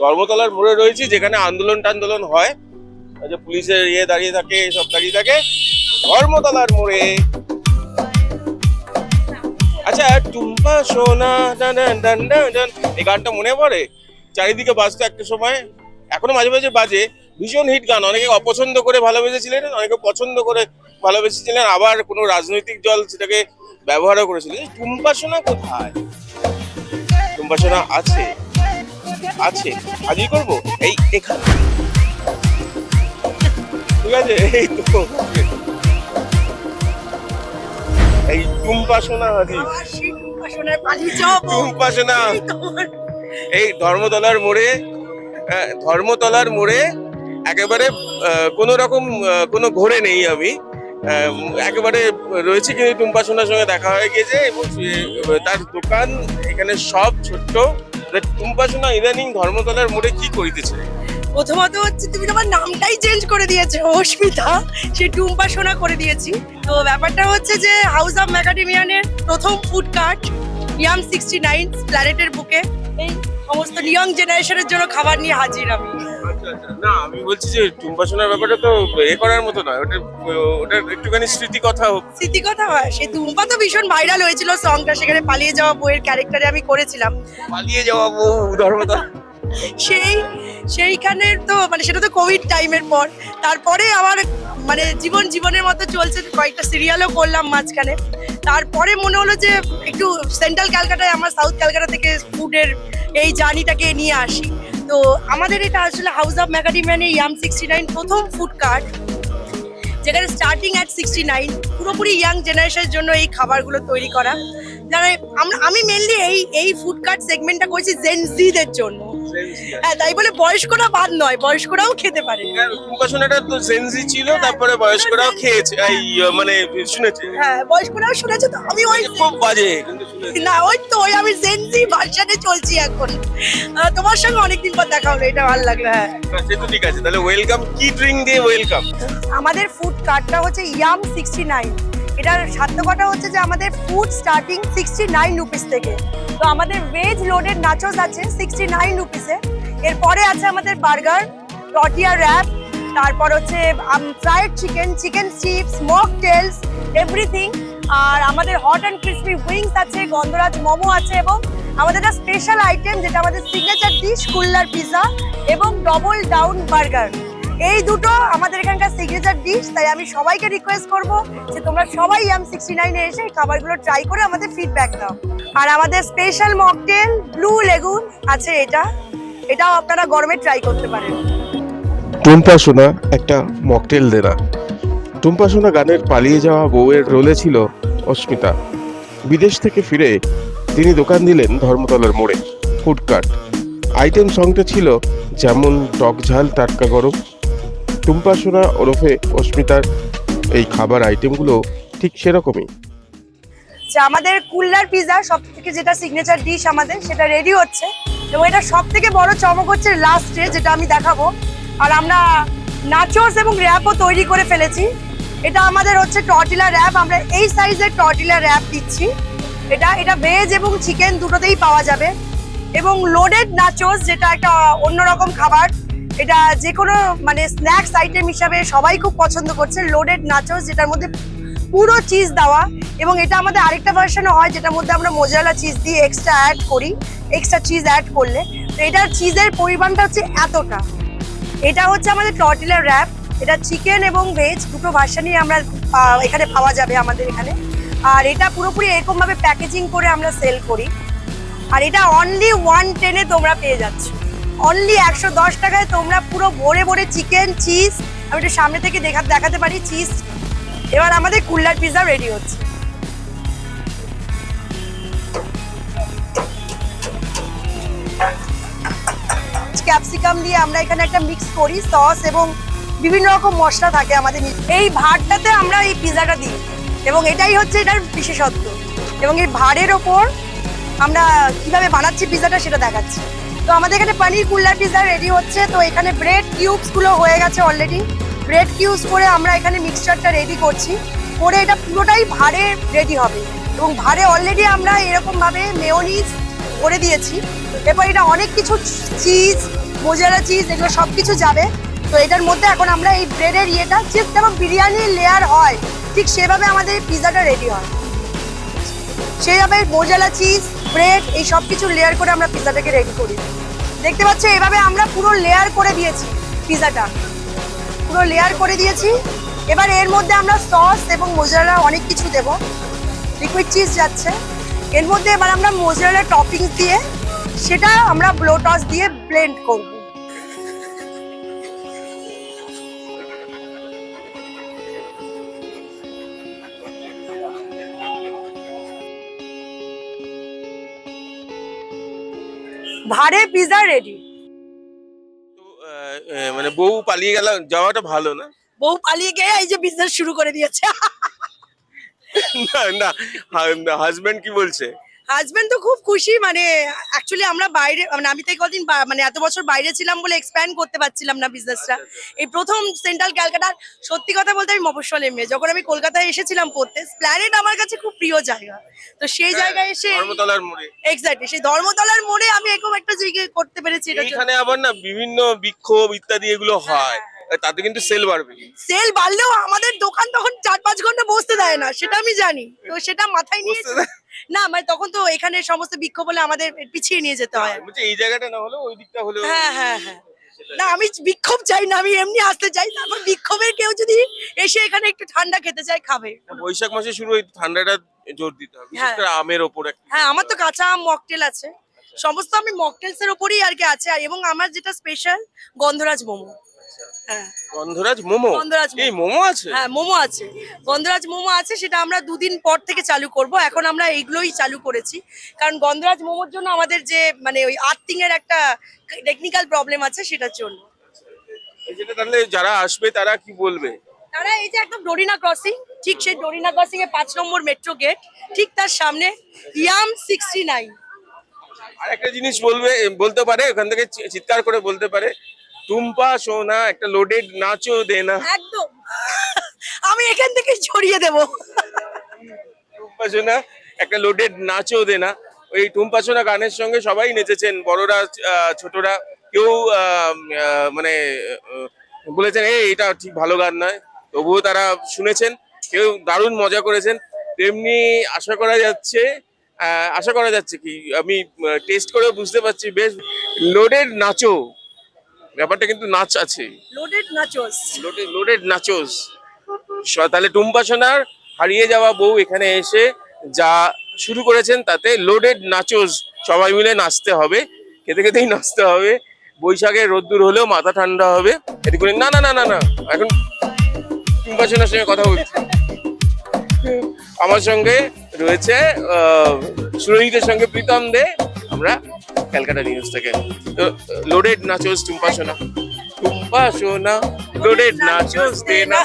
ধর্মতলার মোড়ে রয়েছি, যেখানে আন্দোলন টান্দোলন হয়। যে পুলিশের ইয়ে দাঁড়িয়ে থাকে সব দাঁড়িয়ে থাকে। ধর্মতলার মোড়ে। আচ্ছা টুম্পা সোনা, ডান ডান ডান। এই গানটা মনে পড়ে? চারিদিকে বাজতো একটা সময়। এখনও মাঝে মাঝে বাজে। ভীষণ হিট গান। অনেকে অপছন্দ করে ভালোবেসেছিলেন, অনেকে পছন্দ করে ভালোবেসেছিলেন। আবার কোনো রাজনৈতিক দল সেটাকে ব্যবহারও করেছিল। এই টুম্পা সোনা কোথায়? টুম্পা সোনা আছে। আছে আজই করব? এই এখানে। ঠিক আছে? এই তো। এই টুম্পা সোনা হাজি। টুম্পা সোনা এই ধর্মতলার মোড়ে ধর্মতলার মোড়ে একেবারে কোনো রকম কোনো ঘোরে নেই আমি। একেবারে রয়েছে কিন্তু টুম্পা সোনার সঙ্গে দেখা হয়ে গেছে এবং তার দোকান, এখানে সব ছোট্ট। টুম্পা সোনা ইদানিং ধর্মতলার মোড়ে কি করিতেছে? প্রথমত হচ্ছে তুমি তোমার নামটাই চেঞ্জ করে দিয়েছ, অস্মিতা। সে টুম্পা সোনা করে দিয়েছি। তো ব্যাপারটা হচ্ছে যে হাউস অফ ম্যাকাডেমিয়ানের প্রথম food cart yum sixty nine প্ল্যানেটের বুকে। এই সমস্ত ইয়ং জেনারেশনের জন্য খাবার নিয়ে হাজির আমি। না আমি বলছি যে টুম্পা সোনার ব্যাপারটা তো এ করার মতো নয়। ওটা ওটা একটুখানি স্মৃতি কথা হোক। স্মৃতি কথা হয়। সেই টুম্পা তো ভীষণ ভাইরাল হয়েছিল সংটা সেখানে পালিয়ে যাওয়া বইয়ের ক্যারেক্টারে আমি করেছিলাম। পালিয়ে যাওয়া বহু ধর্মতলা। সেই সেইখানের তো মানে সেটা তো কোভিড টাইমের পর। তারপরে আমার মানে জীবন জীবনের মতো চলছে। কয়েকটা সিরিয়ালও করলাম মাঝখানে। তারপরে মনে হলো যে একটু সেন্ট্রাল ক্যালকাটায় আমার সাউথ ক্যালকাটা থেকে ফুডের এই জার্নিটাকে নিয়ে আসি। তো আমাদের এটা আসলে হাউস অফ ম্যাকাডিম্যানে ইয়াম সিক্সটি নাইন প্রথম ফুড কার্ট যেখানে স্টার্টিং অ্যাট সিক্সটি নাইন পুরোপুরি ইয়াং জেনারেশনের জন্য এই খাবারগুলো তৈরি করা। যারা আমি মেনলি এই এই ফুড কার্ট সেগমেন্টটা করেছি জেনজিদের জন্য। হ্যাঁ তাই বলে বয়স্করা বাদ নয় বয়স্করাও খেতে পারে। টুম্পা তো জেনজি ছিল তারপরে বয়স্করাও খেয়েছে এই মানে শুনেছে। হ্যাঁ বয়স্করাও শুনেছো তো আমি ওই খুব বাজে না ওই তো ওই আমি জেনজি ভার্সনে চলছি এখন। তোমার সঙ্গে অনেকদিন পর দেখা হলো এটা ভালো লাগল হ্যাঁ। তো ঠিক আছে তাহলে ওয়েলকাম কি ড্রিঙ্ক দিয়ে ওয়েলকাম আমাদের ফুড কার্টটা হচ্ছে ইয়াম সিক্সটি নাইন এটার সার্থকতা হচ্ছে যে আমাদের food starting sixty nine rupees থেকে। তো আমাদের ভেজ লোডের নাচোস আছে সিক্সটি নাইন রুপিসে এরপরে আছে আমাদের বার্গার টটিয়া র্যাপ তারপর হচ্ছে fried chicken chicken chips mocktails everything আর আমাদের হট অ্যান্ড ক্রিসপি উইংস আছে, গন্ধরাজ মোমো আছে এবং আমাদের একটা স্পেশাল আইটেম যেটা আমাদের সিগনেচার ডিশ কুল্লার পিৎজা এবং ডবল ডাউন বার্গার এই দুটো আমাদের এখানকার সিগনেচার ডিশ তাই আমি সবাইকে রিকোয়েস্ট করব যে তোমরা সবাই এম সিক্সটি নাইনে এসে খাবারগুলো ট্রাই করে আমাদের ফিডব্যাক দাও। আর আমাদের স্পেশাল মকটেল ব্লু লেগুন আছে এটা। এটাও আপনারা গরমে ট্রাই করতে পারেন। টুম্পা সোনা একটা মকটেল দেনা। টুম্পা সোনা গানের পালিয়ে যাওয়া বউয়ের রোলে ছিল অস্মিতা। বিদেশ থেকে ফিরে তিনি দোকান দিলেন ধর্মতলার মোড়ে ফুডকার্ট আইটেম সংটা ছিল, যেমন টক ঝাল, টাটকা গরম টুম্পা সোনা ওরফে অস্মিতার এই খাবার আইটেমগুলো ঠিক সেরকমই। আমাদের কুল্লার পিৎজা সব থেকে যেটা সিগনেচার ডিশ আমাদের, সেটা রেডি হচ্ছে। এবং এটা সব থেকে বড় চমক হচ্ছে লাস্টে যেটা আমি দেখাবো। আর আমরা নাচোস এবং র্যাপও তৈরি করে ফেলেছি। এটা আমাদের হচ্ছে টর্টিলা র্যাপ আমরা এই সাইজের টর্টিলা র্যাপ দিচ্ছি। এটা এটা ভেজ এবং চিকেন দুটোতেই পাওয়া যাবে। এবং লোডেড নাচোস যেটা একটা অন্যরকম খাবার। এটা যে কোনো মানে স্ন্যাক্স আইটেম হিসাবে সবাই খুব পছন্দ করছে। লোডেড নাচোস যেটার মধ্যে পুরো চিজ দেওয়া। এবং এটা আমাদের আরেকটা ভার্সানও হয়, যেটার মধ্যে আমরা মোজালা চিজ দিয়ে এক্সট্রা অ্যাড করি। এক্সট্রা চিজ অ্যাড করলে। তো এটার চিজের পরিমাণটা হচ্ছে এতটা। এটা হচ্ছে আমাদের টর্টিলার র্যাপ এটা চিকেন এবং ভেজ দুটো ভার্সানই আমরা এখানে পাওয়া যাবে আমাদের এখানে। আর এটা পুরোপুরি এরকমভাবে প্যাকেজিং করে আমরা সেল করি। আর এটা অনলি ওয়ান টেনে তোমরা পেয়ে যাচ্ছ। অনলি একশো দশ টাকায় তোমরা পুরো ভরে ভরে চিকেন চিজ আমি একটু সামনে থেকে দেখা দেখাতে পারি চিজ এবার আমাদের কুল্লার পিৎজা রেডি হচ্ছে। ক্যাপসিকাম দিয়ে আমরা এখানে একটা মিক্স করি সস এবং বিভিন্ন রকম মশলা থাকে আমাদের এই ভাতটাতে আমরা এই পিৎজাটা দিই এবং এটাই হচ্ছে এটার বিশেষত্ব। এবং এই ভাড়ের ওপর আমরা কীভাবে বানাচ্ছি পিৎজাটা সেটা দেখাচ্ছি। তো আমাদের এখানে পনির কুল্লার পিৎজা রেডি হচ্ছে। তো এখানে ব্রেড কিউবসগুলো হয়ে গেছে অলরেডি ব্রেড কিউবস করে আমরা এখানে মিক্সচারটা রেডি করছি। করে এটা পুরোটাই ভাড়ে রেডি হবে। এবং ভারে অলরেডি আমরা এরকম ভাবে মেয়োনিজ করে দিয়েছি। এরপর এটা অনেক কিছু চিজ মোজারা চিজ এগুলো সব কিছু যাবে। তো এটার মধ্যে এখন আমরা এই ব্রেডের ইয়েটা ঠিক যেমন বিরিয়ানির লেয়ার হয়। ঠিক সেভাবে আমাদের এই পিৎজাটা রেডি হয়। সেইভাবে মোজালা চিজ ব্রেড, এই সব কিছু লেয়ার করে আমরা পিৎজাটাকে রেডি করি। দেখতে পাচ্ছ, এভাবে আমরা পুরো লেয়ার করে দিয়েছি পিৎজাটা পুরো লেয়ার করে দিয়েছি। এবার এর মধ্যে আমরা সস এবং মোজারেলা অনেক কিছু দেব। লিকুইড চিজ যাচ্ছে। এর মধ্যে এবার আমরা মোজারেলা টপিংস দিয়ে, সেটা আমরা ব্লোটস দিয়ে ব্লেন্ড করব। ভারে পিজা রেডি মানে বউ পালিয়ে গেল যাওয়াটা ভালো না? বউ পালিয়ে গিয়ে এই যে বিজনেস শুরু করে দিয়েছে। না না হাজবেন্ড কি বলছে? হাজবেন্ড তো খুব খুশি মানে অ্যাকচুয়ালি আমরা বাইরে মানে আমি তো কদিন মানে এত বছর বাইরে ছিলাম বলে এক্সপ্যান্ড করতে পারছিলাম না বিজনেসটা এই প্রথম সেন্ট্রাল ক্যালকাটার সত্যি কথা বলতে আমি মফস্বলের মেয়ে। যখন আমি কলকাতায় এসেছিলাম পড়তে প্ল্যানেট আমার কাছে খুব প্রিয় জায়গা। তো সেই জায়গায় এসে ধর্মতলার মোড়ে। এক্স্যাক্টলি সেই ধর্মতলার মোড়ে আমি এরকম একটা জায়গায় করতে পেরেছি। এটা এইখানে আবার না বিভিন্ন বিক্ষোভ ইত্যাদি এগুলো হয় তাতে কিন্তু সেল বাড়বে। সেল বাড়লেও আমাদের দোকান তখন চার পাঁচ ঘণ্টা বসতে দেয় না সেটা আমি জানি। তো সেটা মাথায় নিয়ে? না মানে তখন তো এখানে সমস্ত বিক্ষোভ হলে আমাদের পিছিয়ে নিয়ে যেতে হয়। এই জায়গাটা না হলেও ওই দিকটা হলেও হ্যাঁ হ্যাঁ হ্যাঁ। না আমি বিক্ষোভ চাই না আমি এমনি আসতে চাই। তারপর বিক্ষোভের কেউ যদি এসে এখানে একটু ঠান্ডা খেতে চায় খাবে। বৈশাখ মাসে শুরু ওই ঠান্ডাটা জোর দিতে হবে বিশেষ হ্যাঁ। করে আমের ওপর হ্যাঁ আমার তো কাঁচা আম মকটেল আছে। সমস্ত আমি মকটেলস এর উপরই আর কি আছে। এবং আমার যেটা স্পেশাল গন্ধরাজ মোমো। গন্ধরাজ মোমো? গন্ধরাজ মোমো। এই মোমো। আছে? হ্যাঁ মোমো আছে। গন্ধরাজ মোমো আছে সেটা আমরা দুদিন পর থেকে চালু করব। এখন আমরা এইগুলোই চালু করেছি। কারণ গন্ধরাজ মোমোর জন্য আমাদের যে মানে ওই আর্থিং এর একটা টেকনিক্যাল প্রবলেম আছে সেটার জন্য। যেটা তাহলে যারা আসবে তারা কি বলবে? তারা এই যে একদম ডোরিনা ক্রসিং ঠিক সেই ডোরিনা ক্রসিং এ পাঁচ নম্বর মেট্রো গেট ঠিক তার সামনে ইয়াম সিক্সটি নাইন আর একটা জিনিস বলবে বলতে পারে ওখান থেকে চিৎকার করে বলতে পারে। টুম্পা সোনা একটা লোডেড নাচো দে না। একদম। আমি এখান থেকে ছড়িয়ে দেব। টুম্পা সোনা একটা লোডেড নাচো দে না। ওই টুম্পা সোনা গানের সঙ্গে সবাই নেচেছেন বড়রা ছোটরা। কেউ মানে বলেছেন এই এটা ঠিক ভালো গান নয়। তবুও তারা শুনেছেন কেউ দারুণ মজা করেছেন। তেমনি আশা করা যাচ্ছে আহ, আশা করা যাচ্ছে কি আমি টেস্ট করে বুঝতে পারছি বেশ লোডেড নাচো ব্যাপারটা কিন্তু নাচ আছে। Loaded nachos loaded loaded nachos তাহলে টুম্পা সোনার হারিয়ে যাওয়া বউ এখানে এসে যা শুরু করেছেন তাতে লোডেড নাচোস সবাই মিলে নাচতে হবে। খেতে খেতেই নাচতে হবে। বৈশাখে রোদ্দুর হলেও মাথা ঠান্ডা হবে। এদিক করে না না না না না। এখন টুম্পা সোনার সঙ্গে কথা বলছি। আমার সঙ্গে রয়েছে আহ, সুরজিতের সঙ্গে প্রীতম দে। আমরা ক্যালকাটা নিউজ থেকে। তো লোডেড নাচোস টুম্পা সোনা। টুম্পা সোনা লোডেড নাচোস দে না